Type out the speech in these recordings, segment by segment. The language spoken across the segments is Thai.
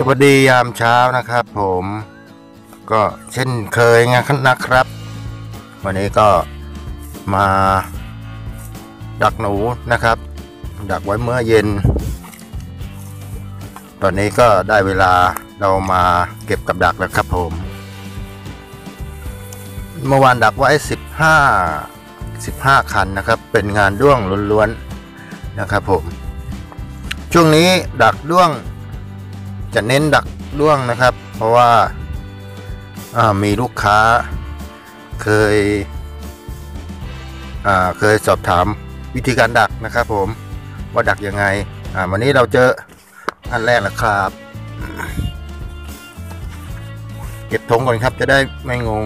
สวัสดียามเช้านะครับ ผมก็เช่นเคยงานนะครับ วันนี้ก็มาดักหนูนะครับ ดักไว้เมื่อเย็น ตอนนี้ก็ได้เวลาเรามาเก็บกับดักแล้วครับผม เมื่อวานดักไว้ 15 15 คันนะครับ เป็นงานด้วงล้วนๆนะครับผม ช่วงนี้ดักด้วง จะเน้นดักด้วงนะครับ เพราะว่ามีลูกค้าเคยเคยสอบถามวิธีการดักนะครับ ผมว่าดักยังไงวันนี้เราเจออันแรกนะครับ เก็บธงก่อนครับจะได้ไม่งง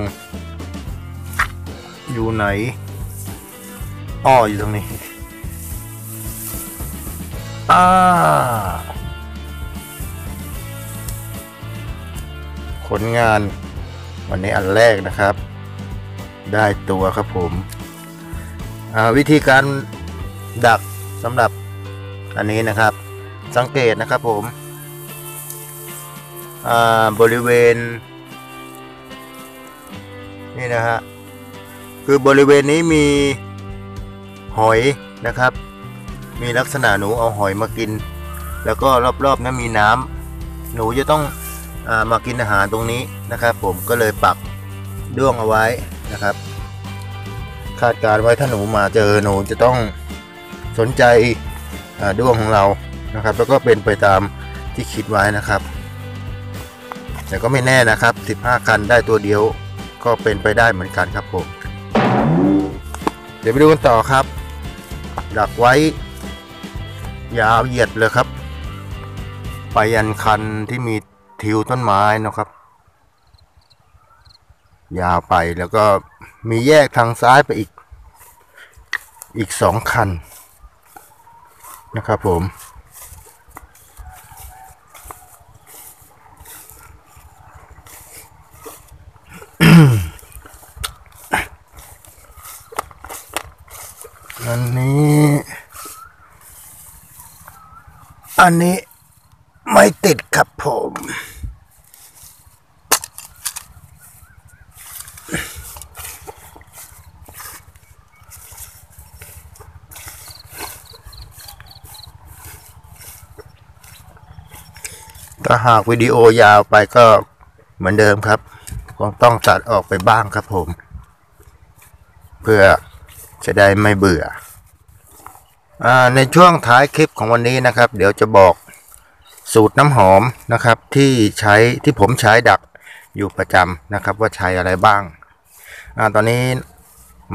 อยู่ไหนอ้ออยู่ตรงนี้อ่า ลงานวันนี้อันแรกนะครับ ได้ตัวครับผมวิธีการดักสำหรับอันนี้นะครับ สังเกตนะครับผมบริเวณ นี่นะฮะคือบริเวณนี้มีหอยนะครับ มีลักษณะหนูเอาหอยมากิน แล้วก็รอบๆนั้นมีน้ำหนูจะต้อง มากินอาหารตรงนี้นะครับ ผมก็เลยปักด้วงเอาไว้นะครับ คาดการไว้ถ้าหนูมาเจอหนูจะต้องสนใจด้วงของเรานะครับ แล้วก็เป็นไปตามที่คิดไว้นะครับ แต่ก็ไม่แน่นะครับ 15 คันได้ตัวเดียวก็เป็นไปได้เหมือนกันครับผมเดี๋ยวไปดูกันต่อครับ ดักไว้ ยาวเหยียดเลยครับ ไปยันคันที่มี ทิวต้นไม้นะครับ ยาวไปแล้วก็มีแยกทางซ้ายไปอีก อีกสองคันนะครับผมอันนี้ อันนี้ไม่ติดครับผม ถ้าหากวิดีโอยาวไปก็เหมือนเดิมครับคงต้องตัดออกไปบ้างครับผม เพื่อจะได้ไม่เบื่ออในช่วงท้ายคลิปของวันนี้นะครับ เดี๋ยวจะบอกสูตรน้ำหอมนะครับ ที่ใช้ที่ผมใช้ดักอยู่ประจำนะครับ ว่าใช้อะไรบ้างอตอนนี้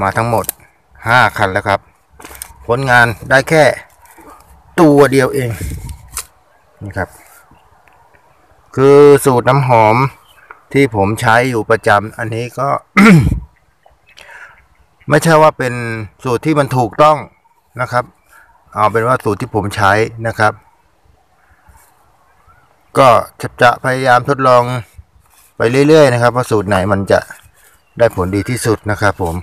มาทั้งหมด 5 คันแล้วครับ ผลงานได้แค่ตัวเดียวเองนะครับ คือสูตรน้ำหอมที่ผมใช้อยู่ประจำอันนี้ก็ ไม่ใช่ว่าเป็นสูตรที่มันถูกต้องนะครับ เอาเป็นว่าสูตรที่ผมใช้นะครับ ก็จะพยายามทดลองไปเรื่อย ๆ นะครับว่าสูตรไหนมันจะได้ผลดีที่สุดนะครับผม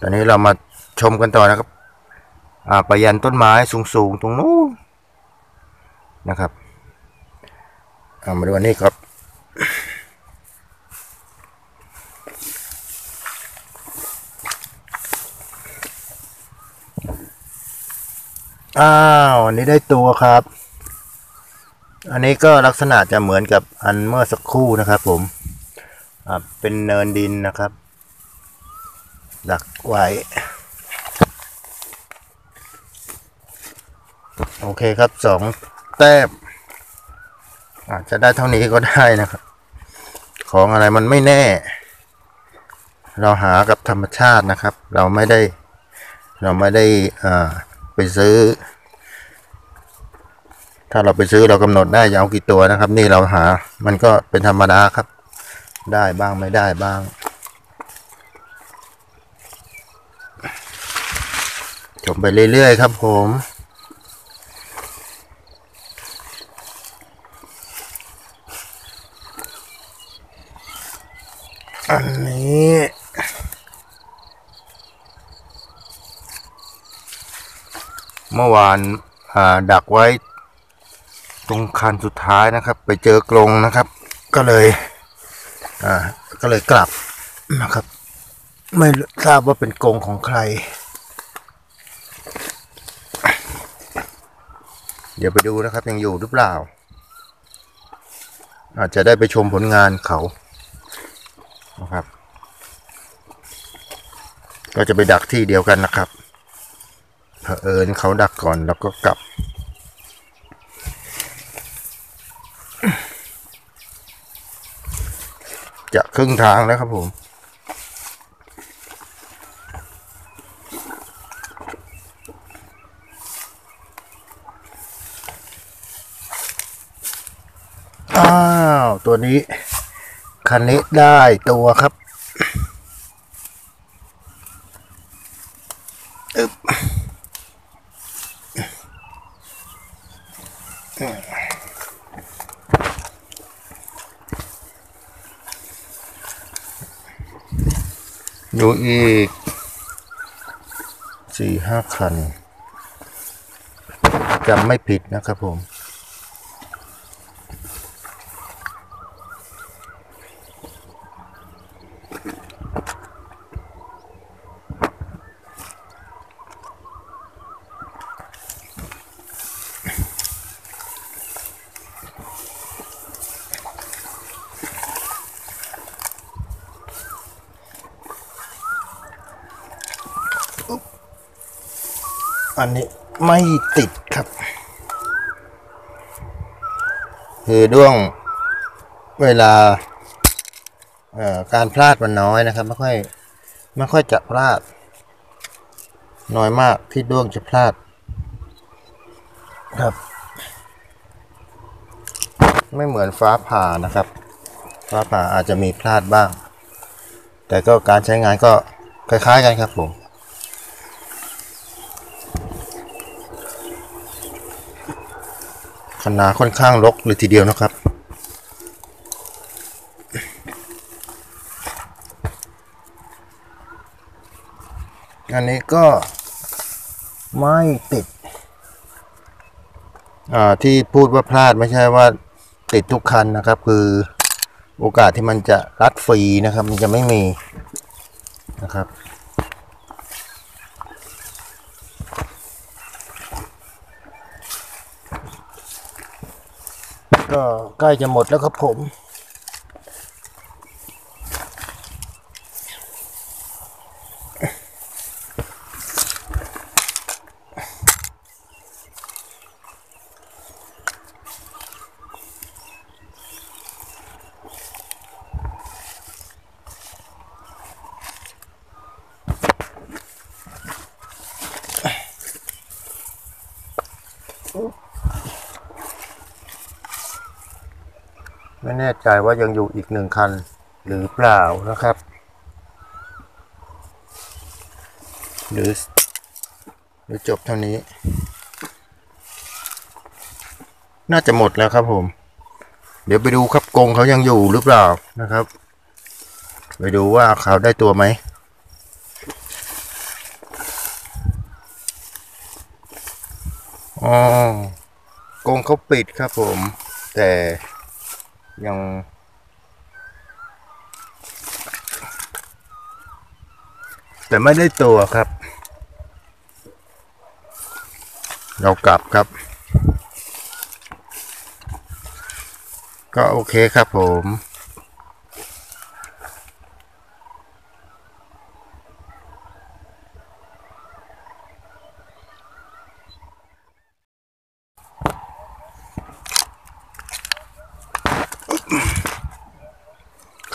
ตอนนี้เรามาชมกันต่อนะครับไปยันต้นไม้สูงๆ ตรงนู้นนะครับ มาดูอันนี้ครับ อ้าวอันนี้ได้ตัวครับ อันนี้ก็ลักษณะจะเหมือนกับอันเมื่อสักครู่นะครับ ผมเป็นเนินดินนะครับ ดักไว้โอเคครับสองแต้ม อาจจะได้เท่านี้ก็ได้นะครับ ของอะไรมันไม่แน่ เราหากับธรรมชาตินะครับ เราไม่ได้ เราไม่ได้อ่าไปซื้อ ถ้าเราไปซื้อเรากำหนดได้ยากี่ตัวนะครับ นี่เราหา มันก็เป็นธรรมดาครับ ได้บ้างไม่ได้บ้างจบไปเรื่อยๆครับผม อันนี้เมื่อวานดักไว้ ตรงคันสุดท้ายนะครับ ไปเจอกรงนะครับ ก็เลยก็เลยกลับนะครับ ไม่ทราบว่าเป็นกรงของใคร เดี๋ยวไปดูนะครับยังอยู่หรือเปล่า อาจจะได้ไปชมผลงานเขานะครับ ก็จะไปดักที่เดียวกันนะครับเผอิญเขาดักก่อนแล้วก็กลับ จะครึ่งทางแล้วครับผมอ้าว ตัวนี้ คันนี้ได้ตัวครับ ดูอีกสี่ห้าคันจำไม่ผิดนะครับผม อันนี้ไม่ติดครับ คือด้วงเวลาการพลาดมันน้อยนะครับ ไม่ค่อยไม่ค่อยจะพลาด น้อยมากที่ด้วงจะพลาด ครับ ไม่เหมือนฟ้าผ่านะครับ ฟ้าผ่าอาจจะมีพลาดบ้าง แต่ก็การใช้งานก็คล้าย ๆ กันครับผม คณะค่อนข้างรกเลยทีเดียวนะครับ อันนี้ก็ไม่ติดอ่าที่พูดว่าพลาดไม่ใช่ว่าติดทุกคันนะครับ คือโอกาสที่มันจะรัดฟรีนะครับ มันจะไม่มีนะครับ ก็ใกล้จะหมดแล้วครับผม ไม่แน่ใจว่ายังอยู่อีกหนึ่งคันหรือเปล่านะครับ หรือหรือจบเท่านี้ น่าจะหมดแล้วครับผม เดี๋ยวไปดูครับกรงเขายังอยู่หรือเปล่านะครับ ไปดูว่าเขาได้ตัวไหมอ๋อกรงเขาปิดครับผม แต่ ยังแต่ไม่ได้ตัวครับ เรากลับครับ ก็โอเคครับผม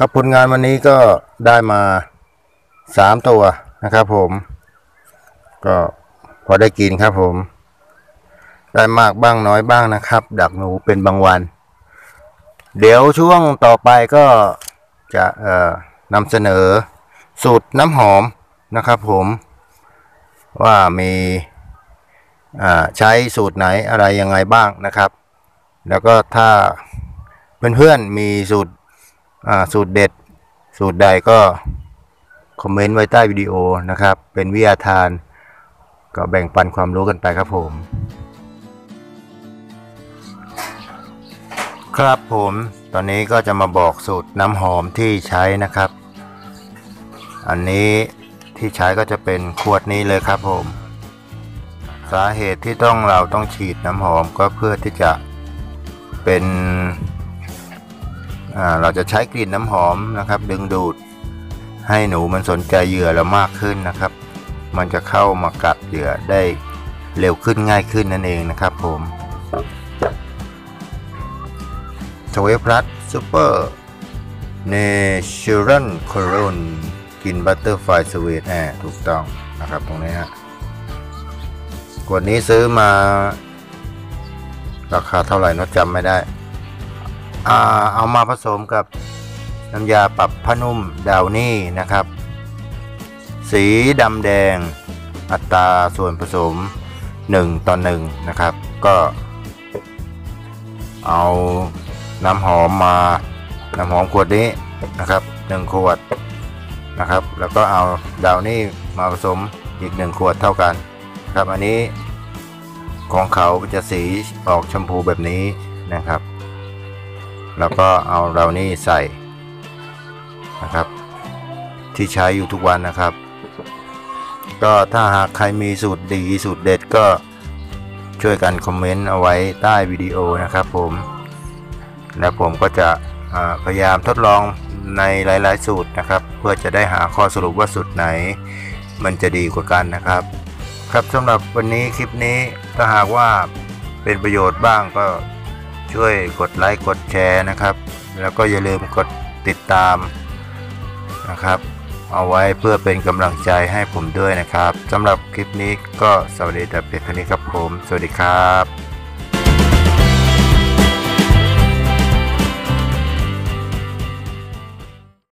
ครับผลงานวันนี้ก็ได้มาสามตัวนะครับผม ก็พอได้กินครับผม ได้มากบ้างน้อยบ้างนะครับ ดักหนูเป็นบางวัน เดี๋ยวช่วงต่อไปก็จะเอ่อนำเสนอสูตรน้ำหอมนะครับผม ว่ามีอ่าใช้สูตรไหนอะไรยังไงบ้างนะครับ แล้วก็ถ้าเพื่อนๆมีสูตร สูตรเด็ด สูตรใดก็คอมเมนต์ไว้ใต้วิดีโอนะครับ เป็นวิทยาทาน ก็แบ่งปันความรู้กันไปครับผม ครับผมตอนนี้ก็จะมาบอกสูตรน้ำหอมที่ใช้นะครับ อันนี้ที่ใช้ก็จะเป็นขวดนี้เลยครับผม สาเหตุที่ต้องเราต้องฉีดน้ำหอมก็เพื่อที่จะเป็น เราจะใช้กลิ่นน้ำหอมนะครับ ดึงดูดให้หนูมันสนใจเหยื่อเรามากขึ้นนะครับ มันจะเข้ามากัดเหยื่อได้เร็วขึ้นง่ายขึ้นนั่นเองนะครับผมสเวฟรัสซูเปอร์เนเชอรัลโคโรนกินบัตเตอร์ไฟสวีทแอถูกต้องนะครับตรงนี้ฮะขวดนี้ซื้อมา ราคาเท่าไหร่นอะจำไม่ได้ เอามาผสมกับน้ำยาปรับผ้านุ่มดาวนี่นะครับ สีดำแดงอัตราส่วนผสม 1 ต่อ 1 นะครับ ก็เอาน้ำหอมมา น้ำหอมขวดนี้นะครับ1ขวดนะครับ แล้วก็เอาดาวนี่มาผสมอีก 1 ขวดเท่ากันครับอันนี้ของเขาจะสีออกชมพูแบบนี้นะครับ แล้วก็เอาดานี่ใส่นะครับ ที่ใช้อยู่ทุกวันนะครับ ก็ถ้าหากใครมีสูตรดีสูตรเด็ดก็ช่วยกันคอมเมนต์เอาไว้ใต้วิดีโอนะครับผมและผมก็จะพยายามทดลองในหลาย ๆ สูตรนะครับ เพื่อจะได้หาข้อสรุปว่าสูตรไหน มันจะดีกว่ากันนะครับ ครับสำหรับวันนี้คลิปนี้ถ้าหากว่าเป็นประโยชน์บ้างก็ ช่วยกดไลค์กดแชร์นะครับ แล้วก็อย่าลืมกดติดตามนะครับ เอาไว้เพื่อเป็นกำลังใจให้ผมด้วยนะครับสำหรับคลิปนี้ก็สวัสดีแต่เพียงเท่านี้ครับผม สวัสดีครับ